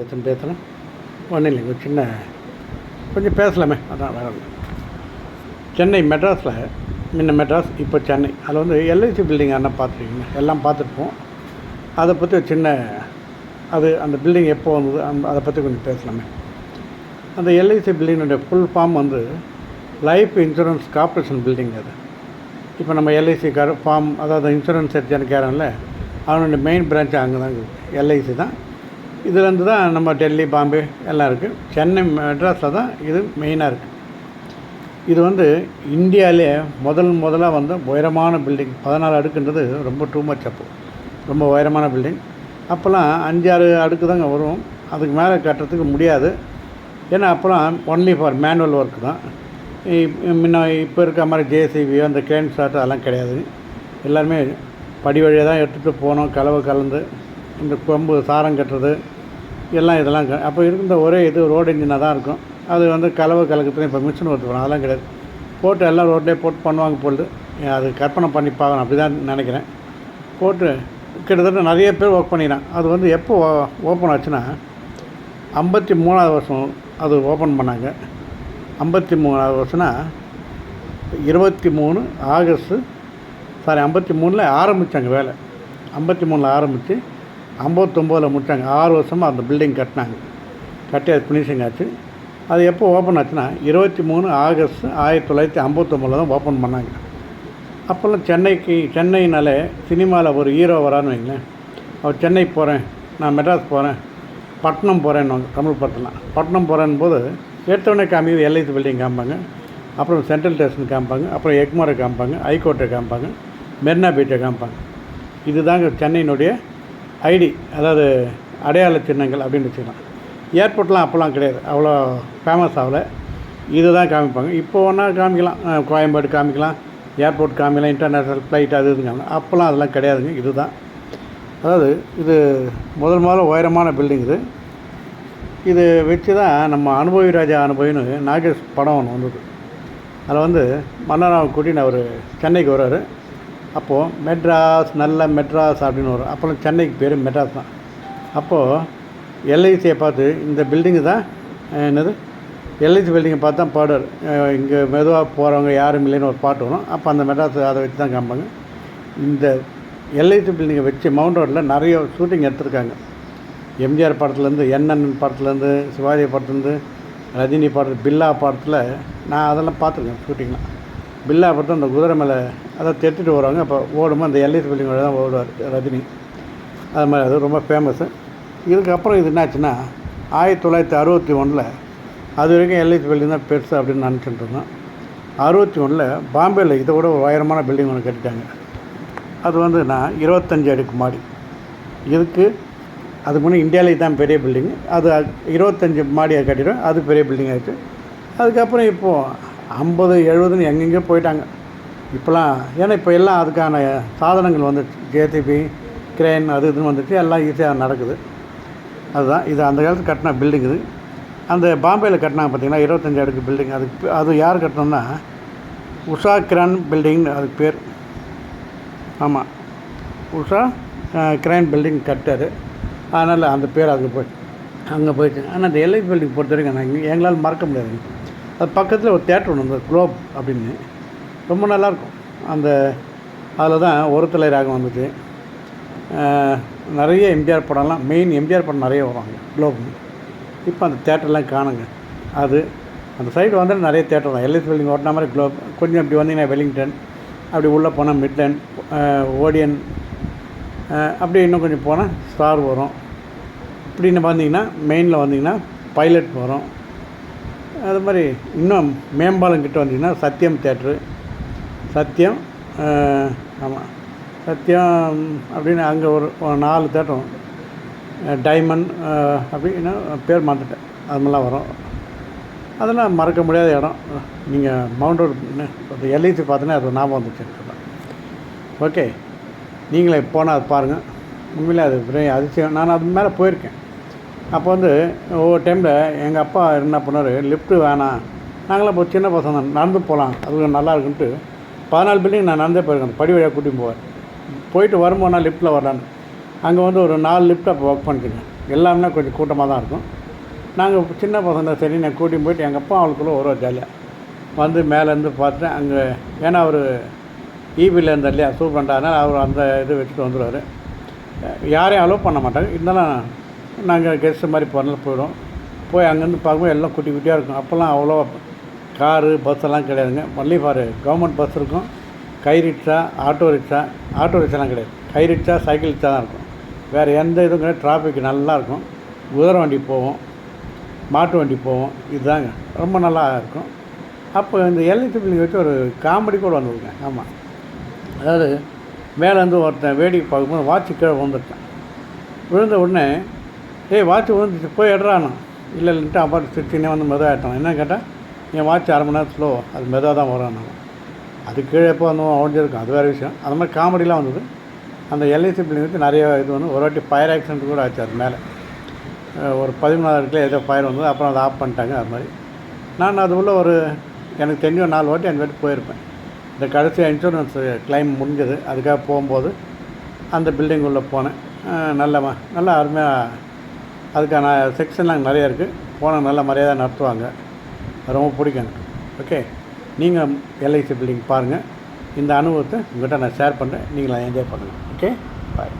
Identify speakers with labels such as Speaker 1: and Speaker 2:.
Speaker 1: எத்தனை பேசுகிறேன் ஒன்றும் இல்லைங்க ஒரு சின்ன கொஞ்சம் பேசலாமே. அதான் வேற சென்னை மெட்ராஸில் முன்ன மெட்ராஸ் இப்போ சென்னை. அதில் வந்து எல்ஐசி பில்டிங் என்ன பார்த்துருக்கீங்க? எல்லாம் பார்த்துருப்போம். அதை பற்றி ஒரு சின்ன அது அந்த பில்டிங் எப்போ வந்தது அந்த அதை பற்றி கொஞ்சம் பேசலாமே. அந்த எல்ஐசி பில்டிங்கினுடைய ஃபுல் ஃபார்ம் வந்து லைஃப் இன்சூரன்ஸ் கார்பரேஷன் பில்டிங் அது. இப்போ நம்ம எல்ஐசி கார் ஃபார்ம் அதாவது இன்சூரன்ஸ் எடுத்து எனக்கு கேரன்ல அவனுடைய மெயின் பிரான்ச் அங்கே தான் இருக்குது எல்ஐசி தான். இதுலேருந்து தான் நம்ம டெல்லி பாம்பே எல்லாம் இருக்குது சென்னை மெட்ராஸில் தான் இது மெயினாக இருக்குது இது வந்து இந்தியாவிலே முதல் முதலாக வந்து உயரமான பில்டிங் பதினாலு அடுக்குன்றது ரொம்ப டூ மச் அப்போ. ரொம்ப உயரமான பில்டிங் அப்போல்லாம் அஞ்சாறு அடுக்கு தாங்க வரும். அதுக்கு மேலே கட்டுறதுக்கு முடியாது. ஏன்னா அப்போலாம் ஒன்லி ஃபார் மேனுவல் ஒர்க் தான். முன்ன இப்போ இருக்க மாதிரி ஜேசிபியோ அந்த கேன் ஷாட் அதெல்லாம் கிடையாது. எல்லாருமே படி வழியாக தான் எடுத்துகிட்டு போனோம் கலவை கலந்து இந்த கொம்பு சாரம் கட்டுறது எல்லாம் இதெல்லாம் அப்போ இருந்த ஒரே இது ரோடு இன்ஜினாக தான் இருக்கும். அது வந்து கலவை கலக்கத்துலேயும் இப்போ மிஷின் ஒருத்து அதெல்லாம் கிடையாது. போட்டு எல்லாம் ரோட்லேயே போட்டு பண்ணுவாங்க பொழுது அது கற்பனை பண்ணி பார்க்கணும் அப்படி தான் நினைக்கிறேன். போட்டு கிட்டத்தட்ட நிறைய பேர் ஒர்க் பண்ணிக்கிறான். அது வந்து எப்போ ஓப்பன் ஆச்சுன்னா ஐம்பத்தி மூணாவது வருஷம் அது ஓப்பன் பண்ணாங்க. ஐம்பத்தி மூணாவது வருஷம்னா இருபத்தி மூணு ஆகஸ்ட்டு சாரி ஐம்பத்தி மூணில் ஆரம்பித்தாங்க வேலை. ஐம்பத்தி மூணில் ஆரம்பித்து ஐம்பத்தொம்போதில் முடித்தாங்க ஆறு வருஷமாக அந்த பில்டிங் கட்டினாங்க. கட்டி அது ஃபினிஷிங் ஆச்சு. அது எப்போ ஓப்பன் ஆச்சுன்னா இருபத்தி மூணு ஆகஸ்ட் ஆயிரத்தி தொள்ளாயிரத்தி ஐம்பத்தொம்போதில் தான் ஓப்பன் பண்ணாங்க. அப்போல்லாம் சென்னைக்கு சென்னைனாலே சினிமாவில் ஒரு ஹீரோ வரான்னு வைங்களேன். அவர் சென்னை போகிறேன் நான் மெட்ராஸ் போகிறேன் பட்டணம் போகிறேன்னு தமிழ் படத்துலாம் பட்டணம் போகிறேன் போது எடுத்தவொடனே காமிக்கிறது எல்ஐசி பில்டிங் காமிப்பாங்க. அப்புறம் சென்ட்ரல் ஸ்டேஷன் காமிப்பாங்க அப்புறம் எக்மோரை காமிப்பாங்க ஹைகோர்ட்டை காமிப்பாங்க மெரினா பீச்சை காமிப்பாங்க. இதுதாங்க சென்னையினுடைய ஐடி அதாவது அடையாள சின்னங்கள் அப்படின்னு வச்சுக்கலாம். ஏர்போர்ட்லாம் அப்போல்லாம் கிடையாது. அவ்வளோ ஃபேமஸ் ஆகல. இது தான் காமிப்பாங்க. இப்போ ஒன்றா காமிக்கலாம். கோயம்பேடு காமிக்கலாம். ஏர்போர்ட் காமிக்கலாம். இன்டர்நேஷ்னல் ஃப்ளைட் அது இதுங்க அப்போல்லாம் அதெல்லாம் கிடையாதுங்க. இதுதான். அதாவது இது முதல் முதல்ல உயரமான பில்டிங் இது. இது வச்சு தான் நம்ம அனுபவி ராஜா அனுபவின்னு நாகேஷ் படம் ஒன்று வந்தது. அதில் வந்து மன்னராவை கூட்டின்னு அவர் சென்னைக்கு வர்றாரு. அப்போது மெட்ராஸ் நல்ல மெட்ராஸ் அப்படின்னு வரும். அப்போல்லாம் சென்னைக்கு பேர் மெட்ராஸ் தான். அப்போது எல்ஐசியை பார்த்து இந்த பில்டிங்கு தான் என்னது? எல்ஐசி பில்டிங்கை பார்த்து தான் பாடுவார் இங்கே மெதுவாக போகிறவங்க யாரும் இல்லைன்னு ஒரு பாட்டு வரும். அப்போ அந்த மெட்ராஸ் அதை வச்சு தான் காமிப்பாங்க. இந்த எல்ஐசி பில்டிங்கை வச்சு மவுண்ட் ரோட்டில் நிறைய ஷூட்டிங் எடுத்திருக்காங்க. எம்ஜிஆர் படத்துலேருந்து என்என் படத்துலேருந்து சிவாஜி படத்துலேருந்து ரஜினி படத்து பில்லா படத்தில் நான் அதெல்லாம் பார்த்துருக்கேன் ஷூட்டிங்லாம் பில்லா படத்தில் அந்த குதிரை மேலே அதை தெட்டுட்டு வருவாங்க. அப்போ ஓடுமா அந்த எல்ஐசி பில்டிங் தான் ஓடுவார் ரஜினி. அது மாதிரி அது ரொம்ப ஃபேமஸ்ஸு இதுக்கப்புறம் இது என்னாச்சுன்னா ஆயிரத்தி தொள்ளாயிரத்தி அறுபத்தி ஒன்றில் அது வரைக்கும் எல்ஐசி பில்டிங் தான் பெருசு அப்படின்னு நினச்சிட்டு இருந்தோம். அறுபத்தி ஒன்றில் பாம்பேயில் இதை விட ஒரு உயரமான பில்டிங் ஒன்று கட்டிட்டாங்க. அது வந்து நான் இருபத்தஞ்சி அடுக்கு மாடி. இதுக்கு அதுக்கு முன்னே இந்தியாவிலே தான் பெரிய பில்டிங். அது இருபத்தஞ்சி மாடியை கட்டிடும் அது பெரிய பில்டிங் ஆகிட்டு அதுக்கப்புறம் இப்போது ஐம்பது எழுபதுன்னு எங்கெங்கேயோ போயிட்டாங்க. இப்போலாம் ஏன்னா இப்போ எல்லாம் அதுக்கான சாதனங்கள் வந்துச்சு ஜேசிபி கிரேன் அது இதுன்னு வந்துச்சு எல்லாம் ஈஸியாக நடக்குது. அதுதான் இது அந்த காலத்து கட்டின பில்டிங் இது. அந்த பாம்பேயில் கட்டினாங்க பார்த்தீங்கன்னா இருபத்தஞ்சி அடுக்கு பில்டிங் அதுக்கு அது யார் கட்டினோம்னா உஷா கிரான் பில்டிங்னு அதுக்கு பேர். ஆமாம் உஷா அஹ், கிரைன் பில்டிங் கட்டார் அதனால் அந்த பேர் அதுக்கு போய் அங்கே போயிடுச்சு ஆனால் அந்த எல்ஐ பில்டிங் பொறுத்த வரைக்கும் நான் எங்களால் மறக்க முடியாது. அது பக்கத்தில் ஒரு தேட்டர் ஒன்று இருந்தது குளோப் அப்படின்னு. ரொம்ப நல்லாயிருக்கும் அந்த அதில் தான் ஒரு தலை ராகம் வந்துச்சு நிறைய எம்ஜிஆர் படம்லாம் மெயின் எம்ஜிஆர் படம் நிறைய வருவாங்க குளோப் இப்போ அந்த தேட்டர்லாம் காணுங்க. அது அந்த சைடு வந்து நிறைய தேட்டர் தான். எல்எஸ் பில்டிங் ஓட்டின மாதிரி குளோப் கொஞ்சம் இப்படி வந்தீங்கன்னா வெலிங்டன் அப்படி உள்ளே போனால் மிட்டன் ஓடியன் அப்படி இன்னும் கொஞ்சம் போனால் ஸ்டார் வரும். இப்படின்னு பார்த்தீங்கன்னா மெயினில் வந்தீங்கன்னா பைலட் வரும். அது மாதிரி இன்னும் மேம்பாலம் கிட்ட வந்தீங்கன்னா சத்யம் தேட்ரு. சத்யம் ஆமாம் சத்யம் அப்படின்னு அங்கே ஒரு நாலு தேட்டர் டைமண்ட் அப்படின்னு பேர் மாற்றிட்டேன் அது மாதிரிலாம் வரும். அதெல்லாம் மறக்க முடியாத இடம். நீங்கள் மவுண்ட் ரோடு எல்ஐசி பார்த்தோன்னா அது ஞாபகம் வந்துச்சு ஓகே. நீங்களே போனால் அது பாருங்கள் உண்மையிலே அது அதிசயம். நான் அது மேலே போயிருக்கேன். அப்போ வந்து ஒவ்வொரு டைமில் எங்கள் அப்பா என்ன பண்ணார் லிஃப்ட்டு வேணாம். நாங்களாம் இப்போ சின்ன பசங்க நடந்து போகலாம். அது நல்லா இருக்குன்ட்டு பதினாலு பில்டிங் நான் நடந்தே போயிருக்கேன். படி வழியாக கூட்டின்னு போவேன். போயிட்டு வரும்போது நான் லிஃப்ட்டில் வரலான்னு. அங்கே வந்து ஒரு நாலு லிஃப்ட் அப்போ ஒர்க் பண்ணிட்டுங்க எல்லாமே கொஞ்சம் கூட்டமாக தான் இருக்கும். நாங்கள் சின்ன பசங்க சரி நான் கூட்டின்னு போயிட்டு எங்கள் அப்பா அவளுக்குள்ளே ஒரு ஜாலியாக வந்து மேலேருந்து பார்த்துட்டு அங்கே ஏன்னா அவர் ஈபியில் இருந்தார் இல்லையா சூப்பரண்டாருனால் அவர் அந்த இது வச்சுட்டு வந்துடுவார் யாரையும் அலோவ் பண்ண மாட்டாங்க இருந்தாலும் நாங்கள் கெஸ்ட்டு மாதிரி போகிறனால போயிடுவோம் போய் அங்கேருந்து பார்க்கும்போது எல்லாம் குட்டி குட்டியாக இருக்கும். அப்போல்லாம் அவ்வளோ காரு பஸ்ஸெல்லாம் கிடையாதுங்க. ஒன்லி ஃபார் கவர்மெண்ட் பஸ் இருக்கும். கை ரிக்ஷா ஆட்டோ ரிக்ஷா ஆட்டோ ரிக்ஷாலாம் கிடையாது. கை ரிக்ஷா சைக்கிள் ரிக்ஷா தான் இருக்கும். வேறு எந்த இதுவும் கிடையாது. டிராஃபிக் நல்லாயிருக்கும் குதிரை வண்டி போவோம். மாட்டு வண்டி போவோம். இதுதாங்க. ரொம்ப நல்லா இருக்கும். அப்போ இந்த எல்ஐசி பில்டிங் வச்சு ஒரு காமெடி கூட வந்ததுங்க. ஆமாம் அதாவது மேலேருந்து ஒருத்தன் வேடிக்கை பார்க்கும்போது வாட்ச் கீழே விழுந்துட்டான். விழுந்த உடனே ஏய் வாட்ச் விழுந்துச்சு போய் எடுறானா இல்லை இல்லைன்ட்டு அப்பா சிரிச்சுனே வந்து மெதுவாகிட்டான் என்ன கேட்டால் என் வாட்ச் அரை மணி நேரம் ஸ்லோ அது மெதுவாக தான் வரும் நான் அது கீழே எப்போ வந்து உடஞ்சிருக்கும் அது வேறு விஷயம். அது மாதிரி காமெடிலாம் வந்தது. அந்த எல்ஐசி பில்டிங் வச்சு நிறைய இது வந்து ஒரு வாட்டி ஃபயர் ஆக்சிடென்ட் கூட ஆச்சு அது மேலே. ஒரு பதிமூணாவது இடத்துல ஏதோ ஃபயர் வந்தது. அப்புறம் அதை ஆஃப் பண்ணிட்டாங்க அது மாதிரி. நான் அது உள்ள ஒரு எனக்கு தெரிஞ்ச நாலு வாட்டி அந்த வாட்டி போயிருப்பேன். இந்த கடைசி இன்சூரன்ஸ் கிளைம் முடிஞ்சது. அதுக்காக போகும்போது அந்த பில்டிங் உள்ளே போனேன். நல்லம்மா நல்லா அருமையாக அதுக்கான செக்ஷன்லாம் நிறைய இருக்குது போனால் நல்ல மரியாதை நடத்துவாங்க. ரொம்ப பிடிக்கும் எனக்கு. ஓகே நீங்கள் எல்ஐசி பில்டிங் பாருங்கள் இந்த அனுபவத்தை உங்கள்கிட்ட நான் ஷேர் பண்ணுறேன் நீங்களாம் என்ஜாய் பண்ணுங்கள் ஓகே பாய்